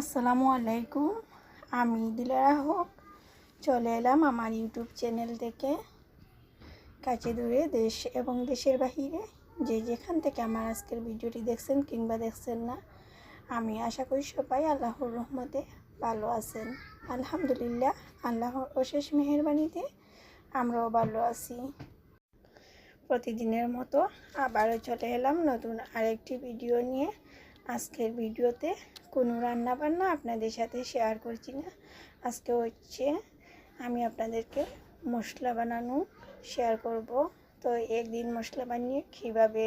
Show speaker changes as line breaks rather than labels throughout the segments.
আসসালামু আলাইকুম, আমি দিলারা হোক। চলে এলাম আমার ইউটিউব চ্যানেল থেকে। কাছে দূরে দেশ এবং দেশের বাহিরে। যে যেখান থেকে আমার আজকের ভিডিওটি দেখছেন কিংবা দেখছেন না, আমি আশা করি সবাই আল্লাহর রহমতে ভালো আছেন। আলহামদুলিল্লাহ, আল্লাহর অশেষ মেহরবানিতে আমরাও ভালো আছি। প্রতিদিনের মতো আবারও চলে এলাম নতুন আরেকটি ভিডিও নিয়ে। আজকের ভিডিওতে কোনো রান্না বান্না আপনাদের সাথে শেয়ার করছি না। আজকে হচ্ছে আমি আপনাদেরকে মশলা বানানো শেয়ার করব। তো একদিন মশলা বানিয়ে কীভাবে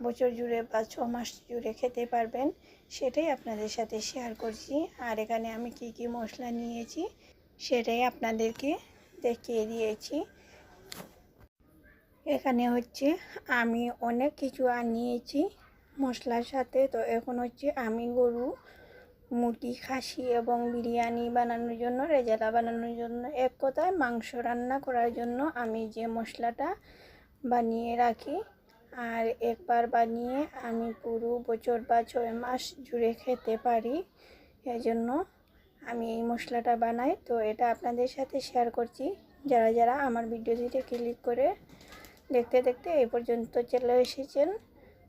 বছর জুড়ে বা ছ মাস জুড়ে খেতে পারবেন সেটাই আপনাদের সাথে শেয়ার করছি। আর এখানে আমি কি কি মশলা নিয়েছি সেটাই আপনাদেরকে দেখিয়ে দিয়েছি। এখানে হচ্ছে আমি অনেক কিছু আর নিয়েছি মশলার সাথে তো এখন হচ্ছে আমি গরু, মুরগি, খাসি এবং বিরিয়ানি বানানোর জন্য, রেজালা বানানোর জন্য, এক কথায় মাংস রান্না করার জন্য আমি যে মশলাটা বানিয়ে রাখি। আর একবার বানিয়ে আমি পুরো বছর বা ছয় মাস জুড়ে খেতে পারি, এজন্য আমি এই মশলাটা বানাই। তো এটা আপনাদের সাথে শেয়ার করছি। যারা যারা আমার ভিডিওটিতে ক্লিক করে দেখতে দেখতে এই পর্যন্ত চলে এসেছেন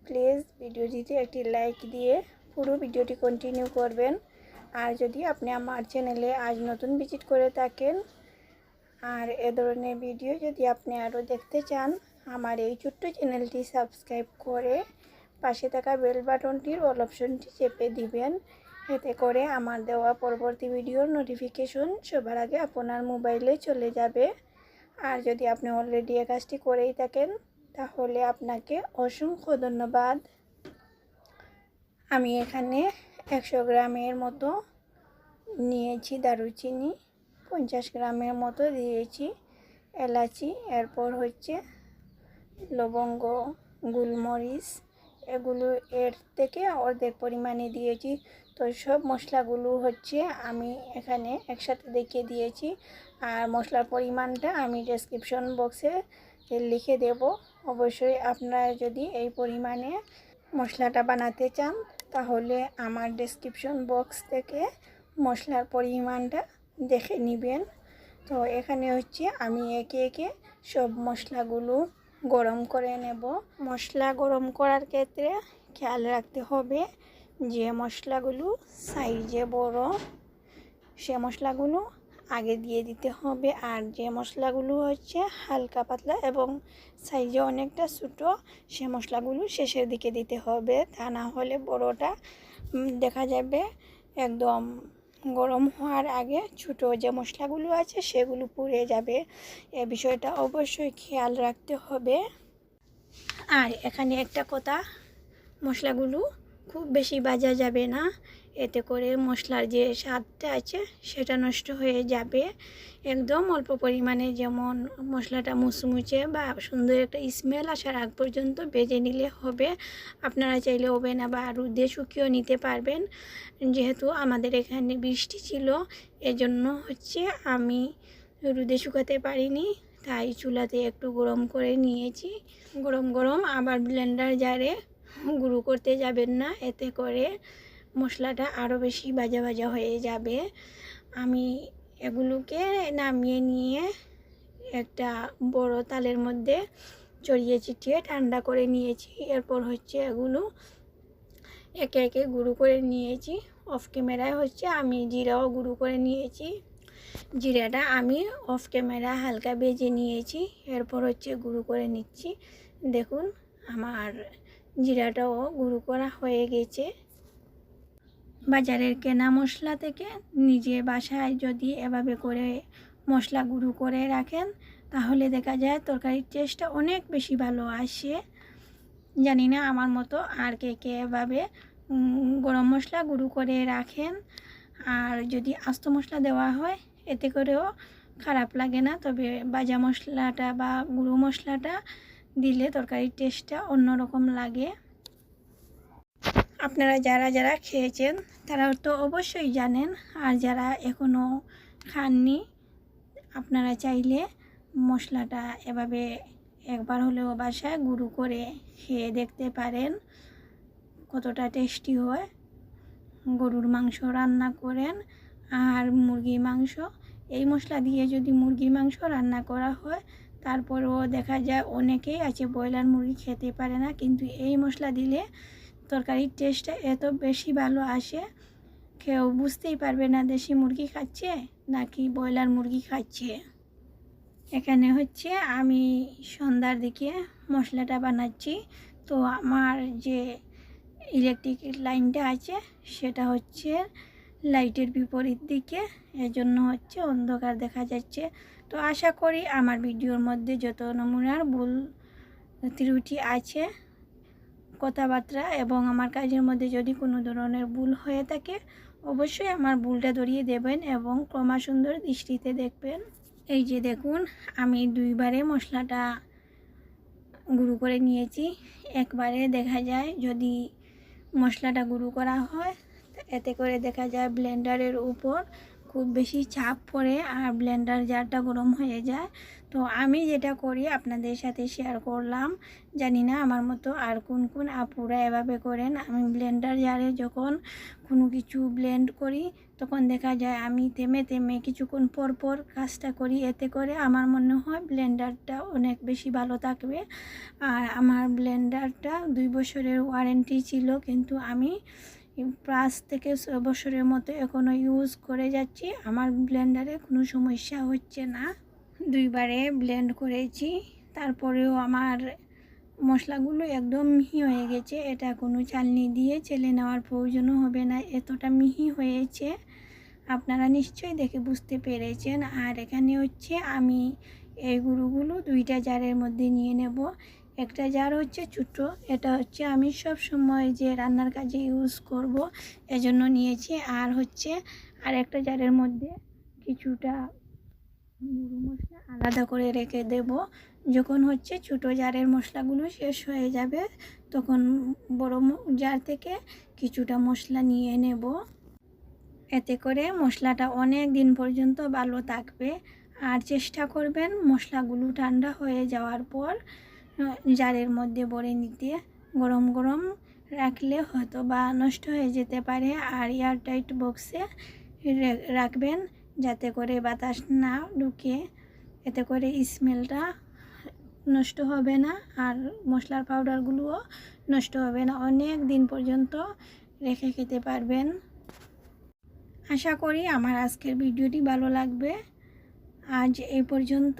প্লিজ ভিডিওটিতে একটি লাইক দিয়ে পুরো ভিডিওটি কন্টিনিউ করবেন। আর যদি আপনি আমার চ্যানেলে আজ নতুন ভিজিট করে থাকেন, আর এ ধরনের ভিডিও যদি আপনি আরও দেখতে চান, আমার এই ছোট্ট চ্যানেলটি সাবস্ক্রাইব করে পাশে থাকা বেল বাটনটির অল অপশনটি চেপে দিবেন। এতে করে আমার দেওয়া পরবর্তী ভিডিওর নোটিফিকেশন সবার আগে আপনার মোবাইলে চলে যাবে। আর যদি আপনি অলরেডি এ কাজটি করেই থাকেন তাহলে আপনাকে অসংখ্য ধন্যবাদ। আমি এখানে একশো গ্রামের মতো নিয়েছি দারুচিনি, পঞ্চাশ গ্রামের মতো দিয়েছি এলাচি, এরপর হচ্ছে লবঙ্গ, গোলমরিচ। এগুলো এর থেকে অর্ধেক পরিমাণে দিয়েছি। তো সব মশলাগুলো হচ্ছে আমি এখানে একসাথে দেখিয়ে দিয়েছি। আর মশলার পরিমাণটা আমি ডেসক্রিপশন বক্সে লিখে দেব। অবশ্যই আপনারা যদি এই পরিমাণে মশলাটা বানাতে চান, তাহলে আমার ডেসক্রিপশন বক্স থেকে মশলার পরিমাণটা দেখে নেবেন। তো এখানে হচ্ছে আমি একে একে সব মশলাগুলো গরম করে নেব। মশলা গরম করার ক্ষেত্রে খেয়াল রাখতে হবে যে মশলাগুলো সাইজে বড়, সে মশলাগুলো আগে দিয়ে দিতে হবে। আর যে মশলাগুলো হচ্ছে হালকা পাতলা এবং সাইজে অনেকটা ছোটো, সে মশলাগুলো শেষের দিকে দিতে হবে। তা না হলে বড়োটা দেখা যাবে একদম গরম হওয়ার আগে ছোটো যে মশলাগুলো আছে সেগুলো পুড়ে যাবে। এ বিষয়টা অবশ্যই খেয়াল রাখতে হবে। আর এখানে একটা কথা মশলাগুলো খুব বেশি বাজা যাবে না। এতে করে মশলার যে স্বাদটা আছে, সেটা নষ্ট হয়ে যাবে। একদম অল্প পরিমাণে যেমন মশলাটা মুচমুচে বা সুন্দর একটা স্মেল আসার আগ পর্যন্ত বেজে নিলে হবে। আপনারা চাইলে ওভেন আবার রুদে শুকিয়েও নিতে পারবেন। যেহেতু আমাদের এখানে বৃষ্টি ছিল, এজন্য হচ্ছে আমি রুদে শুকাতে পারিনি, তাই চুলাতে একটু গরম করে নিয়েছি। গরম গরম আবার ব্লেন্ডার জারে গুঁড়ো করতে যাবেন না, এতে করে মশলাটা আরও বেশি ভাজা ভাজা হয়ে যাবে। আমি এগুলোকে নামিয়ে নিয়ে একটা বড় তালের মধ্যে চড়িয়ে চিটিয়ে ঠান্ডা করে নিয়েছি। এরপর হচ্ছে এগুলো একে একে গুঁড়ো করে নিয়েছি। অফ ক্যামেরায় হচ্ছে আমি জিরাও গুঁড়ো করে নিয়েছি। জিরাটা আমি অফ ক্যামেরা হালকা বেজে নিয়েছি। এরপর হচ্ছে গুঁড়ো করে নিচ্ছি। দেখুন, আমার জিরাটাও গুঁড়ো করা হয়ে গেছে। বাজারের কেনা মশলা থেকে নিজে বাসায় যদি এভাবে করে মশলা গুঁড়ো করে রাখেন, তাহলে দেখা যায় তরকারির টেস্টটা অনেক বেশি ভালো আসে। জানি না আমার মতো আর কে কে এভাবে গরম মশলা গুঁড়ো করে রাখেন। আর যদি আস্ত মশলা দেওয়া হয়, এতে করেও খারাপ লাগে না। তবে বাজা মশলাটা বা গুঁড়ো মশলাটা দিলে তরকারির টেস্টটা অন্যরকম লাগে। আপনারা যারা যারা খেয়েছেন, তারা তো অবশ্যই জানেন। আর যারা এখনও খাননি, আপনারা চাইলে মশলাটা এভাবে একবার হলেও বাসায় গুঁড়ো করে খেয়ে দেখতে পারেন, কতটা টেস্টি হয়। গরুর মাংস রান্না করেন আর মুরগির মাংস। এই মশলা দিয়ে যদি মুরগির মাংস রান্না করা হয় তারপরেও দেখা যায় অনেকেই আছে, ব্রয়লার মুরগি খেতে পারে না, কিন্তু এই মশলা দিলে তরকারির টেস্টটা এত বেশি ভালো আসে, কেউ বুঝতেই পারবে না দেশি মুরগি খাচ্ছে নাকি ব্রয়লার মুরগি খাচ্ছে। এখানে হচ্ছে আমি সন্ধ্যার দিকে মশলাটা বানাচ্ছি। তো আমার যে ইলেকট্রিক লাইনটা আছে, সেটা হচ্ছে লাইটের বিপরীত দিকে, এজন্য হচ্ছে অন্ধকার দেখা যাচ্ছে। তো আশা করি আমার ভিডিওর মধ্যে যত নমুনার ভুল ত্রুটি আছে, কথাবার্তা এবং আমার কাজের মধ্যে যদি কোনো ধরনের ভুল হয়ে থাকে, অবশ্যই আমার ভুলটা ধরিয়ে দেবেন এবং ক্রমা সুন্দর দৃষ্টিতে দেখবেন। এই যে দেখুন, আমি দুইবারে মশলাটা গুঁড়ো করে নিয়েছি। একবারে দেখা যায় যদি মশলাটা গুঁড়ো করা হয়, এতে করে দেখা যায় ব্লেন্ডারের উপর খুব বেশি চাপ পড়ে আর ব্লেন্ডার জারটা গরম হয়ে যায়। তো আমি যেটা করি, আপনাদের সাথে শেয়ার করলাম। জানি না আমার মতো আর কোন কোন আপুরা এভাবে করেন। আমি ব্লেন্ডার জারে যখন কোনো কিছু ব্লেন্ড করি, তখন দেখা যায় আমি থেমে থেমে কিছুক্ষণ পর পর কাজটা করি। এতে করে আমার মনে হয় ব্লেন্ডারটা অনেক বেশি ভালো থাকবে। আর আমার ব্লেন্ডারটা দুই বছরের ওয়ারেন্টি ছিল, কিন্তু আমি পাঁচ থেকে ছয় বছরের মতো এখনও ইউজ করে যাচ্ছি। আমার ব্লেন্ডারে কোনো সমস্যা হচ্ছে না। দুইবারে ব্লেন্ড করেছি। তারপরেও আমার মশলাগুলো একদম মিহি হয়ে গেছে। এটা কোনো চালনি দিয়ে চেলে নেওয়ার প্রয়োজনও হবে না। এতটা মিহি হয়েছে। আপনারা নিশ্চয়ই দেখে বুঝতে পেরেছেন। আর এখানে হচ্ছে আমি এই গুঁড়োগুলো দুইটা জারের মধ্যে নিয়ে নেব। একটা জার হচ্ছে ছোটো এটা হচ্ছে আমি সব সময় যে রান্নার কাজে ইউজ করব, এজন্য নিয়েছি। আর হচ্ছে আর একটা জারের মধ্যে কিছুটা গুঁড়ো মশলা আলাদা করে রেখে দেব। যখন হচ্ছে ছোটো জারের মশলাগুলো শেষ হয়ে যাবে, তখন বড় জার থেকে কিছুটা মশলা নিয়ে নেব। এতে করে মশলাটা অনেক দিন পর্যন্ত ভালো থাকবে। আর চেষ্টা করবেন মশলাগুলো ঠান্ডা হয়ে যাওয়ার পর জারের মধ্যে ভরে নিতে গরম গরম রাখলে হয়তো বা নষ্ট হয়ে যেতে পারে। আর এয়ারটাইট বক্সে রাখবেন যাতে করে বাতাস না ঢুকে। এতে করে স্মেলটা নষ্ট হবে না আর মশলার পাউডারগুলোও নষ্ট হবে না। অনেক দিন পর্যন্ত রেখে খেতে পারবেন। আশা করি আমার আজকের ভিডিওটি ভালো লাগবে। আজ এই পর্যন্ত।